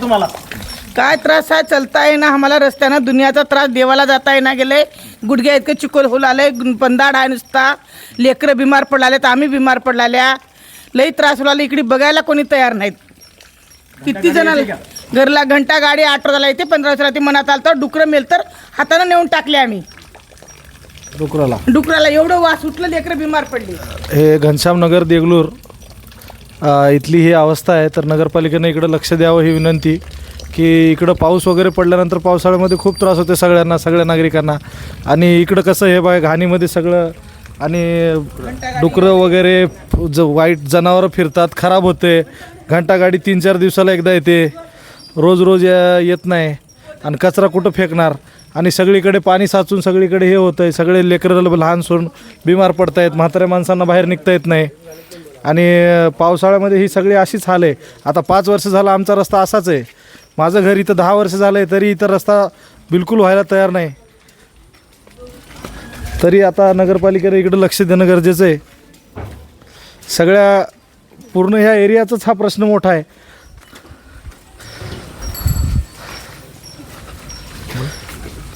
तुम्हाला? काय त्रास आहे? चलता येईना आम्हाला रस्त्यानं दुनियाचा त्रास देवाला जाता येईना गेले. गुडघ्या इतकं चिकोल होल आले पंदाड आहे नुसता. लेकरं बिमार पडलाले तर आम्ही बिमार पडलाल्या लई त्रास होला इकडे बघायला कोणी तयार नाहीत. किती जण घरला घंटा गाडी आठ झाला येते पंधरा वर्षाला ते मनात आलं तर डुकरं मेल तर हातानं नेऊन टाकले आम्ही. डुकराला? डुकराला एवढं वास उठलं लेकरं बिमार पडली. हे घनश्याम नगर देगलूर अ, इथली ही अवस्था आहे तर नगरपालिकेनं इकडं लक्ष द्यावं ही विनंती की इकडं पाऊस वगैरे पडल्यानंतर पावसाळ्यामध्ये खूप त्रास होते सगळ्यांना सगळ्या नागरिकांना. आणि इकडं कसं हे बघा घाणीमध्ये सगळं आणि डुकरं वगैरे ज वाईट जनावरं फिरतात खराब होते. घंटागाडी तीन चार दिवसाला एकदा येते. रोज रोज येत नाही. आणि कचरा कुठं फेकणार? आणि सगळीकडे पाणी साचून सगळीकडे हे होतं आहे सगळे लेकरं लहान सोडून बिमार पडत आहेत म्हाताऱ्या माणसांना बाहेर निघता येत नाही. आणि पावसाळ्यामध्ये ही सगळी अशीच हाल आहे. आता पाच वर्ष झालं आमचा रस्ता असाच आहे. माझं घर इथं दहा वर्ष झालं आहे तरी इथं रस्ता बिलकुल व्हायला तयार नाही. तरी आता नगरपालिकेने इकडं लक्ष देणं गरजेचं आहे. सगळ्या पूर्ण ह्या एरियाचाच हा प्रश्न मोठा आहे.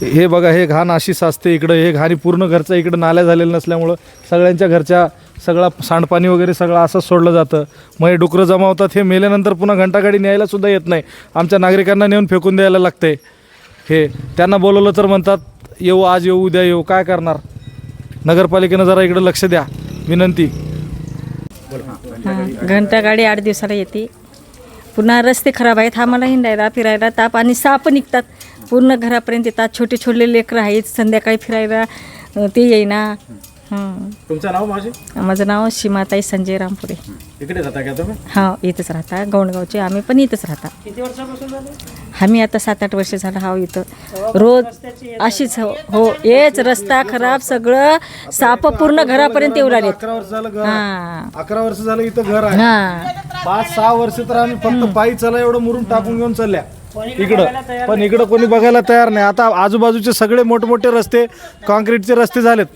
हे बघा हे घाण अशी साचते इकडं हे घाणी पूर्ण घरचं इकडं नाल्या झालेलं नसल्यामुळं सगळ्यांच्या घरच्या सगळा सांडपाणी वगैरे सगळं असंच सोडलं जातं. मग हे डुकरं जमा होतात हे मेल्यानंतर पुन्हा घंटागाडी न्यायलासुद्धा येत नाही. आमच्या नागरिकांना नेऊन फेकून द्यायला लागते. हे त्यांना बोलवलं तर म्हणतात येऊ आज येऊ उद्या येऊ काय करणार? नगरपालिकेनं जरा इकडं लक्ष द्या. विनंती. घंटागाडी घंटा गाडी आठ दिवसाला येते. पुन्हा रस्ते खराब आहेत आम्हाला हिंडायला फिरायला ताप आणि साप निघतात. पूर्ण घरापर्यंत येतात. छोटे छोटे लेकरं आहेत संध्याकाळी फिरायला ते येईना. हं. तुमचं नाव माझे? माझं नाव सीमाताई संजय रामपुरे. इकडे जाता का तुम्ही? हा इथंच राहता. गौंडगावचे आम्ही पण इथंच राहता. आम्ही आता सात आठ वर्ष झालं हा इथं. रोज अशीच हो हो हेच रस्ता खराब सगळं साप पूर्ण घरापर्यंत येऊ लागलेत. अकरा वर्ष झालं घर. हां. अकरा वर्ष झालं इथं घर आहे. हां. पाच सहा वर्ष तर आम्ही फक्त पायी चला एवढं मुरून टाकून घेऊन चालल्या. इकडं. पण इकडं कोणी बघायला तयार नाही. आता आजूबाजूचे सगळे मोठमोठे रस्ते कॉन्क्रीटचे रस्ते झालेत.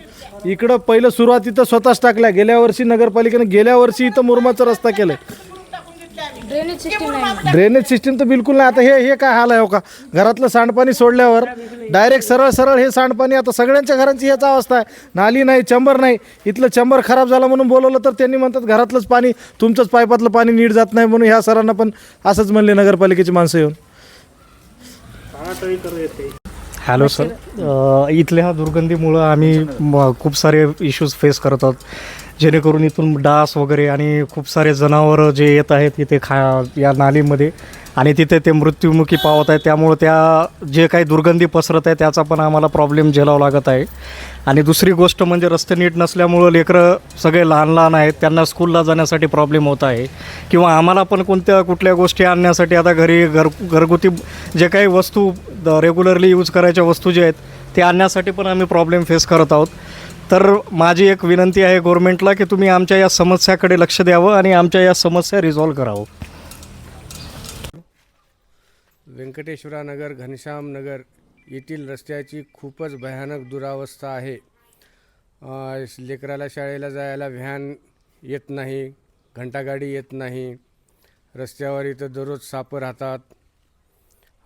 इकडं पहिलं सुरुवात इथं स्वतःच टाकल्या. गेल्या वर्षी नगरपालिकेनं गेल्या वर्षी इथं मुरमाचा रस्ता केलाय. ड्रेनेज सिस्टीम तर बिलकुल नाही. आता हे हे काय हाल आहे हो का? घरातलं सांडपाणी सोडल्यावर डायरेक्ट सरळ सरळ हे सांडपाणी आता सगळ्यांच्या घरांची ह्याच अवस्था आहे. नाली नाही चंबर नाही. इथलं चंबर खराब झालं म्हणून बोलवलं तर त्यांनी म्हणतात घरातलंच पाणी तुमचंच पाईपातलं पाणी नीट जात नाही म्हणून ह्या सरांना पण असंच म्हणले नगरपालिकेची माणसं येऊन. हॅलो सर इथल्या दुर्गंधीमुळं आम्ही म- खूप सारे इश्यूज फेस करत आहोत. जेणेकरून इथून डास वगैरे आणि खूप सारे जनावरं जे येत आहेत इथे खा या नालीमध्ये आणि तिथे ते मृत्युमुखी पावत आहेत. त्यामुळं त्या जे काही दुर्गंधी पसरत आहे त्याचा पण आम्हाला प्रॉब्लेम झेलावा लागत आहे. आणि दुसरी गोष्ट म्हणजे रस्ते नीट नसल्यामुळं लेकरं सगळे लहान लहान आहेत. त्यांना स्कूलला जाण्यासाठी प्रॉब्लेम होत आहे. किंवा आम्हाला पण कोणत्या कुठल्या गोष्टी आणण्यासाठी आता घरी घर घरगुती जे काही वस्तू रेग्युलरली यूज करायच्या वस्तू जे आहेत ते आणण्यासाठी पण आम्ही प्रॉब्लेम फेस करत आहोत. तर माझी एक विनंती आहे गव्हर्मेंटला की तुम्ही आमच्या या समस्याकडे लक्ष द्यावं आणि आमच्या या समस्या रिझॉल्व करावं. व्यंकटेश्वरानगर घनश्यामनगर घनश्याम नगर येथील रस्त्याची खूपच भयानक दुरावस्था आहे. लेकराला शाळेला जायला व्हॅन येत नाही घंटागाडी येत नाही रस्त्यावर इथं दररोज सापं राहतात.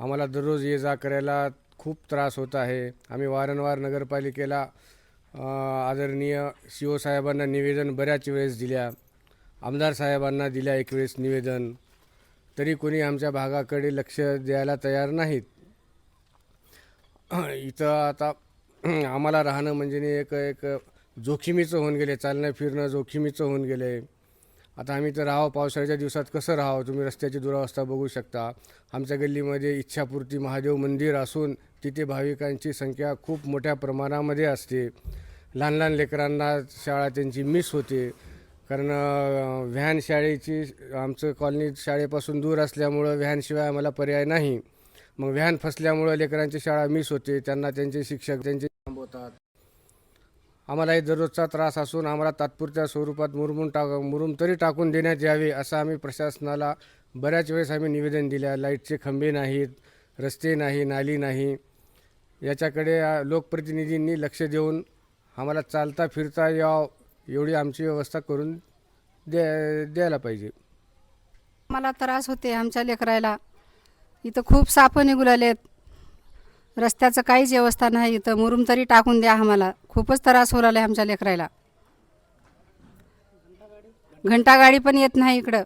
आम्हाला दररोज ये जा करायला खूप त्रास होत आहे. आम्ही वारंवार नगरपालिकेला आदरणीय सी ओ साहेबांना निवेदन बऱ्याच वेळेस दिल्या. आमदार साहेबांना दिल्या एक वेळेस निवेदन. तरी कोणी आमच्या भागाकडे लक्ष द्यायला तयार नाहीत. इथं आता आम्हाला राहणं म्हणजे एक एक जोखीमीचं होऊन गेले. चालणं फिरणं जोखीमीचं होऊन गेले. आता आम्ही तर राहावं पावसाळ्याच्या दिवसात कसं राहावं तुम्ही रस्त्याची दुरावस्था बघू शकता. आमच्या गल्लीमध्ये इच्छापूर्ती महादेव मंदिर असून तिथे भाविकांची संख्या खूप मोठ्या प्रमाणामध्ये असते. लहान लहान लेकरांना शाळा त्यांची मिस होते. कारण व्हॅन शाळेची आमचं कॉलनी शाळेपासून दूर असल्यामुळं व्हॅनशिवाय आम्हाला पर्याय नाही. मग व्हॅन फसल्यामुळं लेकरांची शाळा मिस होते. त्यांना त्यांचे शिक्षक त्यांचे थांबवतात. आम्हाला हे दररोजचा त्रास असून आम्हाला तात्पुरत्या स्वरूपात मुरमून टाक मुरुम तरी टाकून देण्यात यावे असं आम्ही प्रशासनाला बऱ्याच वेळेस आम्ही निवेदन दिल्या लाईटचे खंबे नाहीत रस्ते नाही नाली नाही. याच्याकडे लोकप्रतिनिधींनी लक्ष देऊन आम्हाला चालता फिरता यावं एवढी आमची व्यवस्था करून द्या द्यायला पाहिजे. मला त्रास होते आमच्या लेकरायला. इथं खूप साप निघू लागलेत रस्त्याचं काहीच व्यवस्था नाही. इथं मुरुम तरी टाकून द्या आम्हाला. खूपच त्रास होऊ लागला आमच्या लेकरायला. घंटा गाडी पण येत नाही इकडं.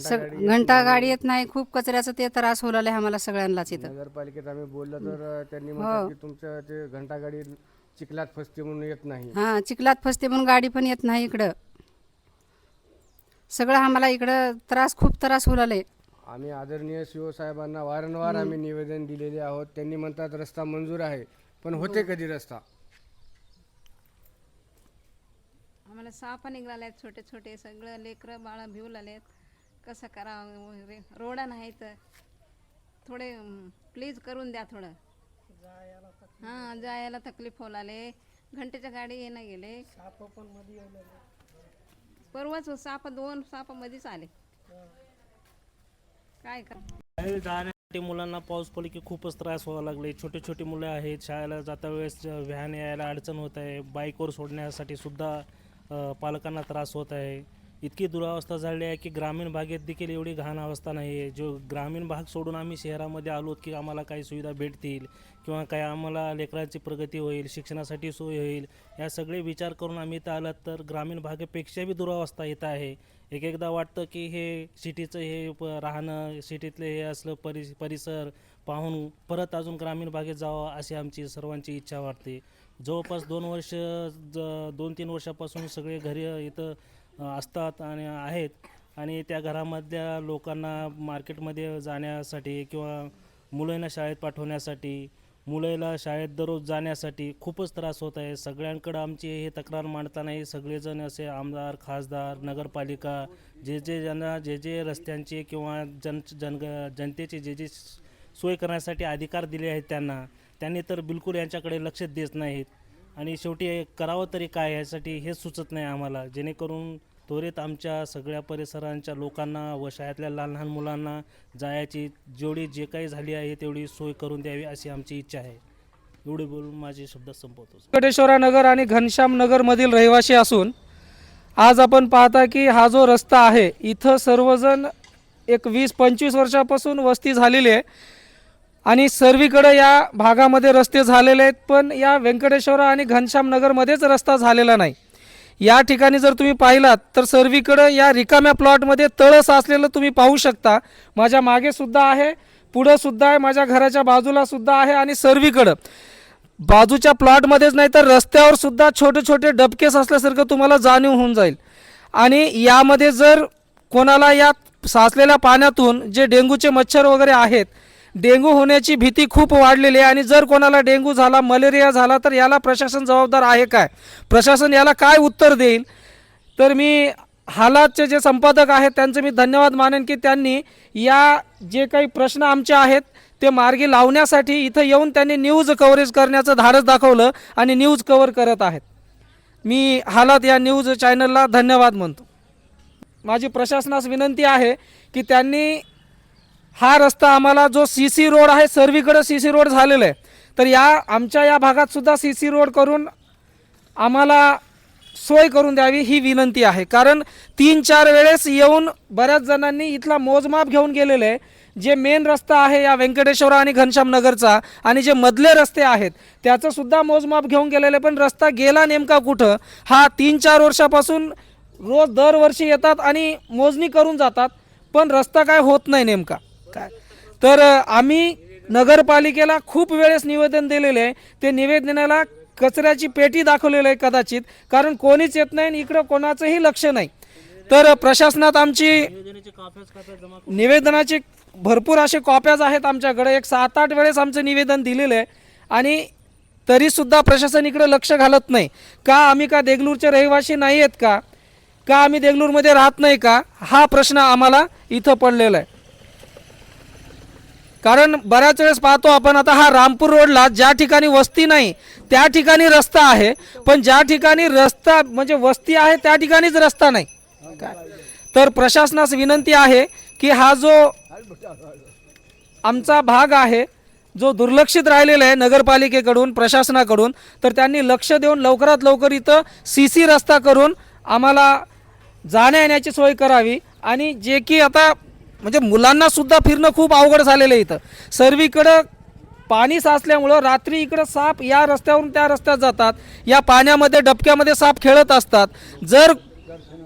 सग घंटा गाडी येत नाही. खूप कचऱ्याचं ते त्रास होऊ लागले आम्हाला सगळ्यांनाच इथं. नगरपालिकेत आम्ही बोललो तर त्यांनी ते घंटागाडी चिखलात फसते म्हणून येत नाही. हां चिखलात फसते म्हणून गाडी पण येत नाही इकडं. सगळं आम्हाला इकडं त्रास खूप त्रास होऊ लागले. आम्ही आदरणीय सीओ साहेबांना वारंवार आम्ही निवेदन दिलेले आहोत. त्यांनी म्हणतात रस्ता मंजूर आहे पण होते कधी रस्ता? आम्हाला साप निघाले आहेत छोटे छोटे सगळं लेकरं बाळं भिऊ लागलेत. कसं करावं? वगैरे रोडा नाहीत. थोडे प्लीज करून द्या थोडं. हां जायला तकलीफ होलाले घंटेच्या गाडी येणं गेले. परवाच साप दोन साप मध्येच आले. काय कर जाण्यासाठी मुलांना पाऊस पडले की खूपच त्रास व्हावा लागले. छोटे छोटे मुलं आहेत शाळेला जाता वेळेस व्हॅन यायला अडचण होत आहे. बाईकवर सोडण्यासाठी सुद्धा अ, पालकांना त्रास होत आहे. इतकी दुरावस्था झाली आहे की ग्रामीण भागेत देखील एवढी घाण अवस्था नाही आहे. जो ग्रामीण भाग सोडून आम्ही शहरामध्ये आलो की आम्हाला काही सुविधा भेटतील किंवा काय आम्हाला लेकरांची प्रगती होईल शिक्षणासाठी सोय होईल या सगळे विचार करून आम्ही इथं आलात तर ग्रामीण भागापेक्षा बी दुरावस्था इथं आहे. एक एकदा वाटतं की हे सिटीचं हे प- राहणं सिटीतले हे असलं परि परिसर पाहून परत अजून ग्रामीण भागेत जावं अशी आमची सर्वांची इच्छा वाटते. जवळपास दोन वर्ष ज दोन तीन वर्षापासून सगळे घरी इथं असतात आणि आहेत. आणि त्या घरामधल्या लोकांना मार्केटमध्ये जाण्यासाठी किंवा मुलांना शाळेत पाठवण्यासाठी मुलाला शाळेत दररोज जाण्यासाठी खूपच त्रास होत आहे. सगळ्यांकडं आमची हे तक्रार मांडतानाही सगळेजण असे आमदार खासदार नगरपालिका जे जे ज्यांना जे जे रस्त्यांचे किंवा जन जन जनतेचे जे जे सोय करण्यासाठी अधिकार दिले आहेत त्यांना त्यांनी तर बिलकुल यांच्याकडे लक्ष देत नाहीत. आणि शेवटी करावं तरी काय यासाठी हे सुचत नाही आम्हाला. जेणेकरून त्वरित आमच्या सगळ्या परिसरांच्या लोकांना व शाळेतल्या लहान लहान मुलांना जायची जेवढी जे काही झाली आहे तेवढी सोय करून द्यावी अशी आमची इच्छा आहे. एवढे बोलून माझे शब्द संपवतो व्यंकटेश्वरा नगर आणि घनश्याम नगर मधील रहिवासी असून आज आपण पाहता की हा जो रस्ता आहे इथं सर्वजण एक वीस पंचवीस वर्षापासून वस्ती झालेली आहे. आणि सर्वीकडे या भागामध्ये रस्ते झालेले आहेत पण या व्यंकटेश्वरा आणि घनश्याम नगरमध्येच रस्ता झालेला नाही. या ठिकाणी जर तुम्ही पाहिलात तर सर्वीकडं या रिकाम्या प्लॉटमध्ये तळं साचलेलं तुम्ही पाहू शकता. माझ्या मागे सुद्धा आहे पुढं सुद्धा आहे माझ्या घराच्या बाजूला सुद्धा आहे आणि सर्वीकडं. बाजूच्या प्लॉटमध्येच नाही तर रस्त्यावर सुद्धा छोटे छोटे डबकेस असल्यासारखं तुम्हाला जाणीव होऊन जाईल. आणि यामध्ये जर कोणाला या साचलेल्या पाण्यातून जे डेंग्यूचे मच्छर वगैरे आहेत डेंग्यू होण्याची भीती खूप वाढलेली आहे आणि जर कोणाला डेंग्यू झाला मलेरिया झाला तर याला प्रशासन जबाबदार आहे काय? प्रशासन याला काय उत्तर देईल? तर मी हालातचे जे संपादक आहेत त्यांचे मी धन्यवाद मानेन की त्यांनी या जे काही प्रश्न आमचे आहेत ते मार्गी लावण्यासाठी इथं येऊन त्यांनी न्यूज कव्हरेज करण्याचं धाडस दाखवलं आणि न्यूज कव्हर करत आहेत. मी हालात या न्यूज चॅनलला धन्यवाद म्हणतो. माझी प्रशासनास विनंती आहे की त्यांनी हा रस्ता आम्हाला जो सी सी रोड आहे सर्वीकडे सी सी रोड झालेला आहे. तर या आमच्या या भागात सुद्धा सी सी रोड करून आम्हाला सोय करून द्यावी ही विनंती आहे. कारण तीन चार वेळेस येऊन बऱ्याच जणांनी इथला मोजमाप घेऊन गेलेले आहे. जे मेन रस्ता आहे या व्यंकटेश्वरा आणि घनश्याम नगरचा आणि जे मधले रस्ते आहेत त्याचं सुद्धा मोजमाप घेऊन गेलेले पण रस्ता गेला नेमका कुठं? हा तीन चार वर्षापासून रोज दरवर्षी येतात आणि मोजणी करून जातात. पण रस्ता काय होत नाही नेमका. काय? तर आम्ही नगरपालिकेला खूप वेळेस निवेदन दिलेले आहे. ते निवेदनाला कचऱ्याची पेटी दाखवलेलं आहे कदाचित कारण कोणीच येत नाही आणि इकडं कोणाचंही लक्ष नाही. तर प्रशासनात आमची निवेदनाचे भरपूर असे कॉप्याज आहेत आमच्याकडे. एक सात आठ वेळेस आमचं निवेदन दिलेलं आहे. आणि तरीसुद्धा प्रशासन इकडे लक्ष घालत नाही. का आम्ही का देगलूरचे रहिवासी नाही आहेत का? का आम्ही देगलूरमध्ये राहत नाही का? हा प्रश्न आम्हाला इथं पडलेला आहे. कारण बऱ्याच वेळेस पाहतो आपण आता हा रामपूर रोडला ज्या ठिकाणी वस्ती नाही त्या ठिकाणी रस्ता आहे. पण ज्या ठिकाणी रस्ता म्हणजे वस्ती आहे त्या ठिकाणीच रस्ता नाही. काय? तर प्रशासनास विनंती आहे की हा जो आमचा भाग आहे जो दुर्लक्षित राहिलेला आहे नगरपालिकेकडून प्रशासनाकडून तर त्यांनी लक्ष देऊन लवकरात लवकर इथं सी सी रस्ता करून आम्हाला जाण्या येण्याची सोय करावी. आणि जे की आता म्हणजे मुलांना सुद्धा फिरणं खूप अवघड झालेलं आहे इथं. सर्वीकडं पाणी साचल्यामुळं रात्री इकडं साप या रस्त्यावरून त्या रस्त्यात जातात. या पाण्यामध्ये डबक्यामध्ये साप खेळत असतात. जर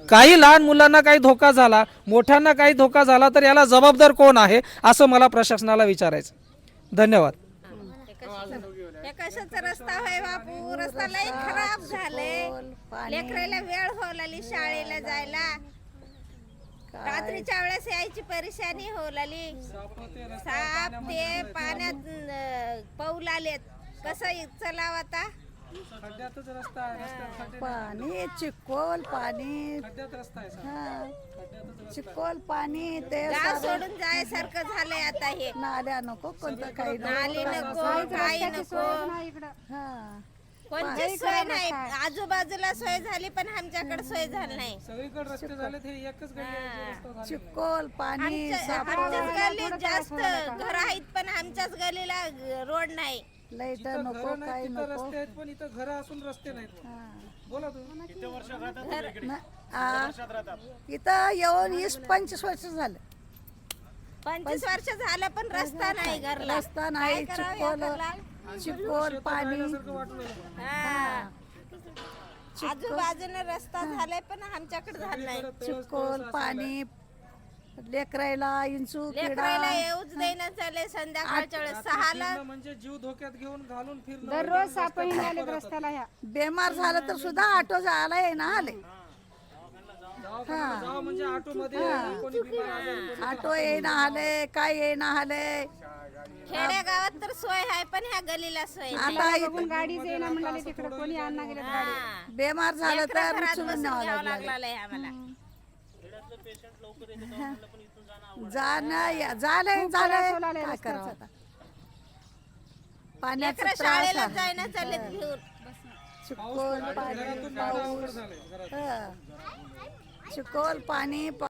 काही लहान मुलांना काही धोका झाला मोठ्यांना काही धोका झाला तर याला जबाबदार कोण आहे असं मला प्रशासनाला विचारायचं धन्यवाद. कशाचा रस्ता होय बापू? रस्ता लय खराब झाले लेकराला वेळ हो लागली शाळेला जायला. रात्रीच्या वेळेस यायची परेशानी हो लागली साप ते पाण्यात पाऊल आलेत. कसं चलाव आता? पाणी चिकोल पाणी. चिकोल पाणी ते सोडून जायसारखं झालंय आता हे. नाल्या नको कोणतं काही नाली नको काही नको. हा. कोणतीच सोय नाही आजूबाजूला सोय झाली पण आमच्याकडे सोय झाली नाही. सगळीकडे रस्ते झाले ते एकच चिकोल पाणी आमच्या- आमच्याच गल्लीत जास्त घर आहेत पण आमच्याच गलीला रोड नाही. लाइट नको काही नको. आहेत पण इथं घरं असून रस्ते नाहीत. बोला तुम्ही. इथं येऊन वीस पंचवीस वर्ष झालं. पंचवीस वर्ष झालं पण रस्ता नाही घरला. रस्ता नाही काय चिकोल चिकोल पाणी. हा. आजूबाजूने रस्ता झालाय पण आमच्याकडे झाला नाही. चिकोल पाणी. लेकरायला इंचू लेकराला किडा येऊच देणं चालले संध्याकाळच्या वेळेस. सहाला म्हणजे जीव धोक्यात घेऊन घालून फिरणं दररोज साप हिंडाले रस्त्याला ह्या. बेमार झालं तर सुद्धा ऑटो आहे ना आले. हा. म्हणजे ऑटो मध्ये कोणी बिमार आजारी ऑटो येईना आले काय येईना आले खेड्या गावात तर सोय आहे पण ह्या गलीला सोय नाही. आता इथं गाडी येईना म्हणाले तिकडे कोणी आणा गेले हा. बेमार झालं तर घरात उचलून बसून न्यावं घ्यावं लागलं. लागलं आम्हाला. जाणं या- झालंय झालंय. काय करावं आता? पाण्याचा लेकरं त्रास शाळेला आहे. जायना चालत घेऊन. चिकोल पाणी पाऊस. हं. चिकोल पाणी पा-